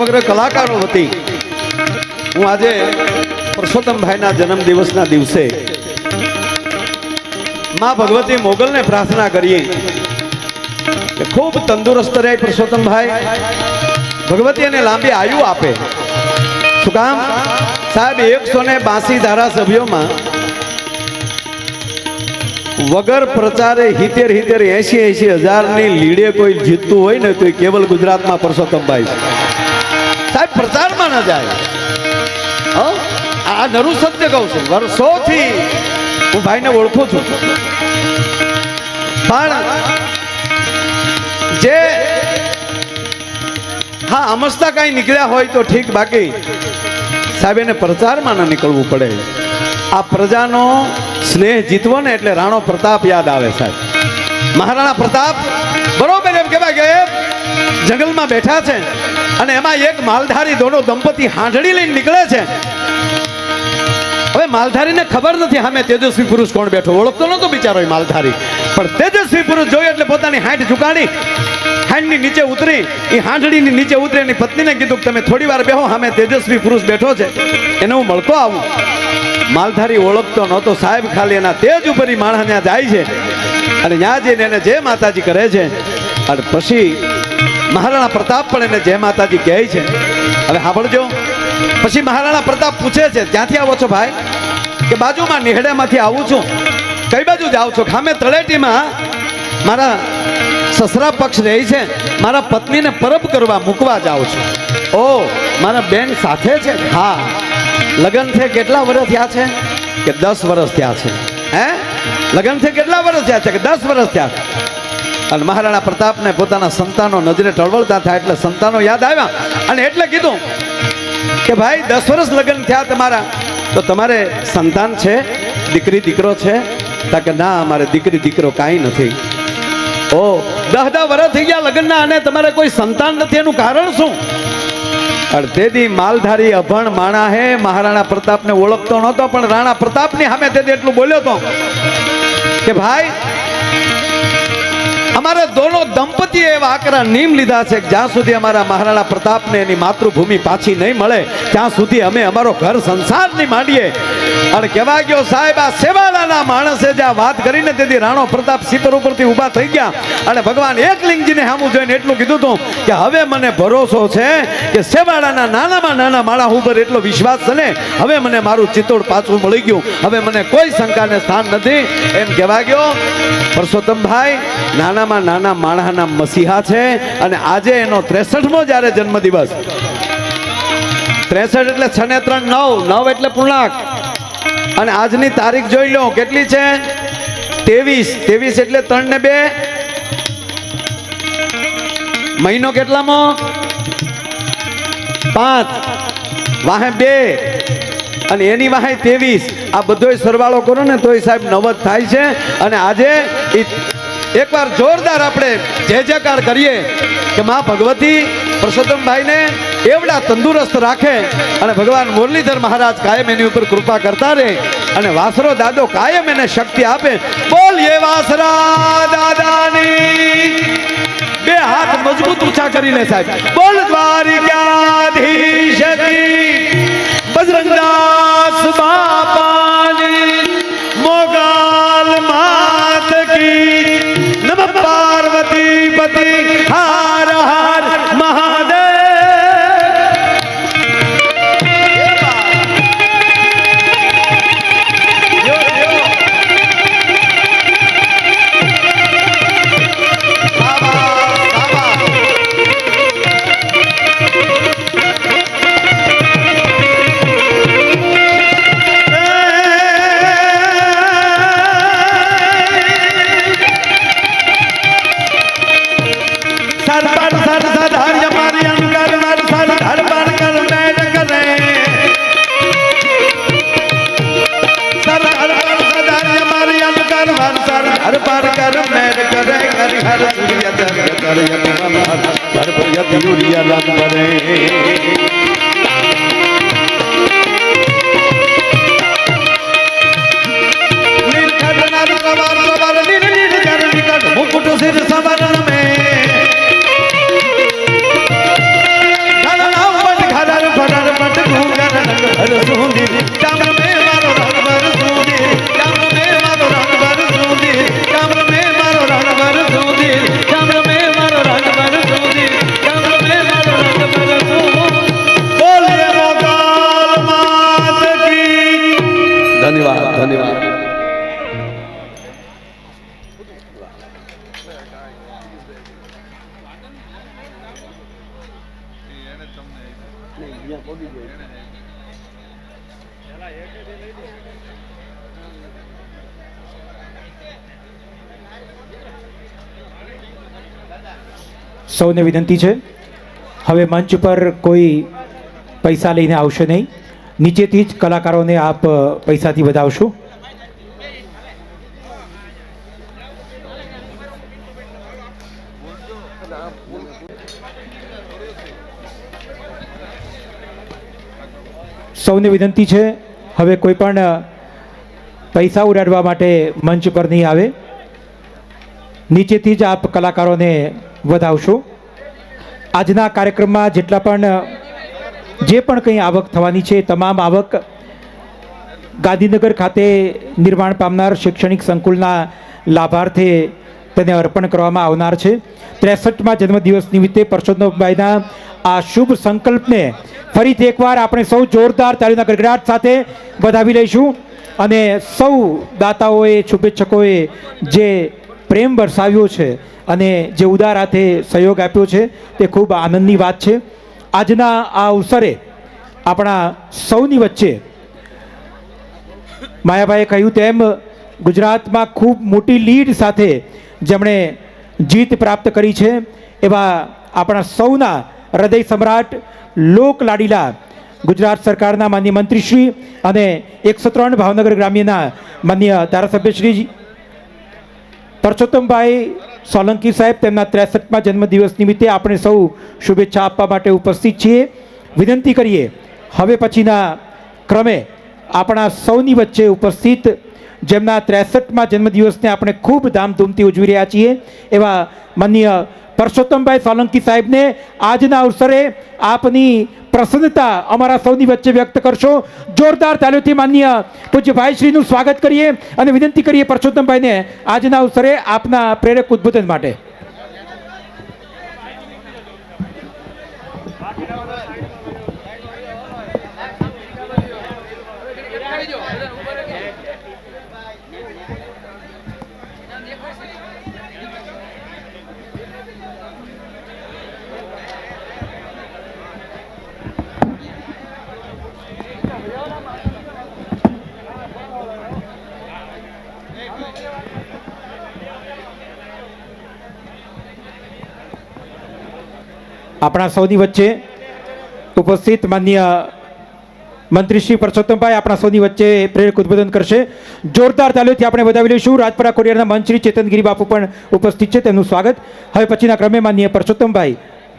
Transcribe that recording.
સમગ્ર કલાકારો વતી હું આજે પરસોત્તમભાઈના જન્મ દિવસના દિવસે માં ભગવતી મોગલને પ્રાર્થના કરીએ કે ખૂબ તંદુરસ્ત રહે પરસોત્તમભાઈ ભગવતી એને લાંબી આયુ આપે. શું કામ? સાહેબ, એકસો ને બાસી ધારાસભ્યોમાં વગર પ્રચારે હિતેર હિતેર એસી એસી હજારની લીડે કોઈ જીતતું હોય ને તો એ કેવલ ગુજરાતમાં પરસોત્તમભાઈ છે. સાહેબ પ્રચારમાં ન જાય. આ નરું સત્ય કહું છું. વર્ષોથી હું ભાઈને ઓળખું છું. પણ જે હા, અમસ્તા કાંઈ નીકળ્યા હોય તો ઠીક, બાકી સાહેબ, એને પ્રચારમાં ન નીકળવું પડે. આ પ્રજાનો સ્નેહ જીતવો ને એટલે રાણો પ્રતાપ યાદ આવે સાહેબ. મહારાણા પ્રતાપ બરોબર એમ કહેવાય કે જંગલમાં બેઠા છે અને એમાં એક માલધારી દોનો દંપતી હાંડડી લઈને નીકળે છે. હવે માલધારીને ખબર નથી સામે તેજસ્વી પુરુષ કોણ બેઠો ઓળખતો નતો બિચારો માલધારી. પણ તેજસ્વી પુરુષ જોયો એટલે પોતાની હાંઠ ઝુકાડી હાંડની નીચે ઉતરી, એ હાંડડીની નીચે ઉતરી એની પત્નીને કીધું તમે થોડી વાર બેહો સામે તેજસ્વી પુરુષ બેઠો છે. એને હું મળતો આવું. માલધારી ઓળખતો નહોતો, સાહેબ ખાલી એના તેજ ઉપર માણસ ત્યાં જાય છે. અને ત્યાં જઈને એને જે માતાજી કરે છે, અને પછી મહારાણા પ્રતાપ પણ એને જય માતાજી કહે છે. હવે સાંભળજો. પછી મહારાણા પ્રતાપ પૂછે છે ક્યાંથી આવો છો ભાઈ? કે બાજુમાં નિહડેમાંથી આવું છું. કઈ બાજુ જાઓ છો? ખામે તળેટીમાં મારા સસરા પક્ષ રહે છે. મારા પત્નીને પરબ કરવા મૂકવા જાઉં છું. ઓ, મારા બેન સાથે છે? હા. લગ્ન છે કેટલા વર્ષ થયા છે? કે દસ વર્ષ થયા છે? હે? લગ્ન છે કેટલા વર્ષ થયા છે? કે દસ વર્ષ થયા છે? અને મહારાણા પ્રતાપને પોતાના સંતાનો નજરે ટળવળતા થાય એટલે સંતાનો યાદ આવ્યા. અને એટલે કીધું કે ભાઈ, દસ વર્ષ લગ્ન થયા તમારા. તો તમારે સંતાન છે, દીકરી, દીકરો છે? તા કે ના અમારે દીકરી, દીકરો કાંઈ નથી. ઓ, દહ દહ વર્ષ થઈ ગયા લગ્નના અને તમારે કોઈ સંતાન નથી, એનું કારણ શું? તેથી માલધારી અભણ માણા હે, મહારાણા પ્રતાપને ઓળખતો નહોતો, પણ રાણા પ્રતાપની સામે તેથી એટલું બોલ્યો તો કે ભાઈ અમારે દોનો દંપતીએ એવા આકરા નિયમ લીધા છે જ્યાં સુધી અમારા મહારાણા પ્રતાપને એની માતૃભૂમિ પાછી નહીં મળે, ત્યાં સુધી અમે અમારો ઘર સંસાર નહીં માંડીએ. અને કહેવા ગયો સાહેબ, આ સેવાલાના માણસે જે આ વાત કરીને તેથી રાણો પ્રતાપ સિપર ઉપરથી ઊભા થઈ ગયા. અને ભગવાન એકલિંગજીને સામું જોઈને એટલું કીધું હતું કે હવે મને ભરોસો છે કે સેવાળાના નાનામાં નાના માળા ઉપર એટલો વિશ્વાસ છે ને, હવે મને મારું ચિત્તોડ પાછું મળી ગયું. હવે મને કોઈ શંકાને સ્થાન નથી. એમ કહેવા ગયો, પરસોત્તમભાઈ નાનામાં નાના માણસના મસીહા છે અને આજે એનો ત્રેસઠમો જ્યારે જન્મદિવસ. ત્રેસઠ એટલે છ ત્રણ, નવ નવ એટલે પૂર્ણાંક. અને આજની તારીખ જોઈ લો, કેટલી છે? ત્રેવીસ. ત્રેવીસ એટલે ત્રણ ને બે. મહિનો કેટલામાં? પાંચ. વાહે બે. અને એની વાહે ત્રેવીસ. આ બધોય સરવાળો કરો ને તોય સાહેબ નવ જ થાય છે. અને આજે એકવાર જોરદાર આપણે જય જયકાર કરીએ કે મા ભગવતી પરસોત્તમભાઈને એવડા તંદુરસ્ત રાખે અને ભગવાન મુરલીધર મહારાજ કાયમ એની ઉપર કૃપા કરતા રહે અને વાસરો દાદો કાયમ એને શક્તિ આપે. બોલ એ વાસરા દાદાની. બે હાથ મજબૂત ઊંચા કરીને સાહેબ. બોલ દ્વારિકાધીશ બજરંગદાસ બાપાની હર હર સૂર્ય ધર ધન્યવાદ. સૌને વિનંતી છે. હવે મંચ પર કોઈ પૈસા લઈને આવશે નહીં. નીચેથી જ કલાકારોને આપ પૈસાથી વધાવશો. સૌને વિનંતી છે, હવે કોઈ પણ પૈસા ઉડાડવા માટે મંચ પર નહીં આવે. નીચેથી જ આપ કલાકારોને વધાવશો. આજના કાર્યક્રમમાં જેટલા પણ જે પણ કંઈ આવક થવાની છે તમામ આવક ગાંધીનગર ખાતે નિર્માણ પામનાર શૈક્ષણિક સંકુલના લાભાર્થે તેને અર્પણ કરવામાં આવનાર છે. ત્રેસઠમાં જન્મદિવસ નિમિત્તે પરસોત્તમભાઈના આ શુભ સંકલ્પને ફરીથી એકવાર આપણે સૌ જોરદાર તાળીના ગરગડાટ સાથે વધાવી લઈશું અને સૌ દાતાઓએ, શુભેચ્છકોએ જે પ્રેમ વરસાવ્યો છે અને જે ઉદાર હાથે સહયોગ આપ્યો છે, તે ખૂબ આનંદની વાત છે. આજના આ અવસરે આપણા સૌની વચ્ચે માયાભાઈએ કહ્યું તેમ ગુજરાતમાં ખૂબ મોટી લીડ સાથે જેમણે જીત પ્રાપ્ત કરી છે એવા આપણા સૌના હૃદય સમ્રાટ લોક લાડીલા ગુજરાત સરકારના માન્ય મંત્રીશ્રી અને એકસો ત્રણ ભાવનગર ગ્રામ્યના માન્ય ધારાસભ્યશ્રી પરસોત્તમભાઈ સોલંકી સાહેબ, તેમના ત્રેસઠમાં જન્મદિવસ નિમિત્તે આપણે સૌ શુભેચ્છા આપવા માટે ઉપસ્થિત છીએ. વિનંતી કરીએ, હવે પછીના ક્રમે આપણા સૌની વચ્ચે ઉપસ્થિત જેમના ત્રેસઠમાં જન્મદિવસને આપણે ખૂબ ધામધૂમથી ઉજવી રહ્યા છીએ, એવા માન્ય પરસોત્તમભાઈ સોલંકી સાહેબને આજના અવસરે આપની પ્રસન્નતા અમારા સૌની વચ્ચે વ્યક્ત કરશો. જોરદાર તાલીઓથી માન્ય પૂજ્યભાઈશ્રીનું સ્વાગત કરીએ અને વિનંતી કરીએ પરસોત્તમભાઈને આજના અવસરે આપના પ્રેરક ઉદ્બોધન માટે. આપણા સૌની વચ્ચે ઉપસ્થિત માન્ય મંત્રી શ્રી પરસોત્તમભાઈ આપણા સૌની વચ્ચે પ્રેરક ઉદ્બોધન કરશે. જોરદાર તાલીઓથી આપણે વધાવી લઈશું. રાજપરા કોરિયાના મંત્રી ચેતનગીરી બાપુ પણ ઉપસ્થિત છે. તેમનું સ્વાગત. હવે પછીના ક્રમે માન્ય પરસોત્તમભાઈ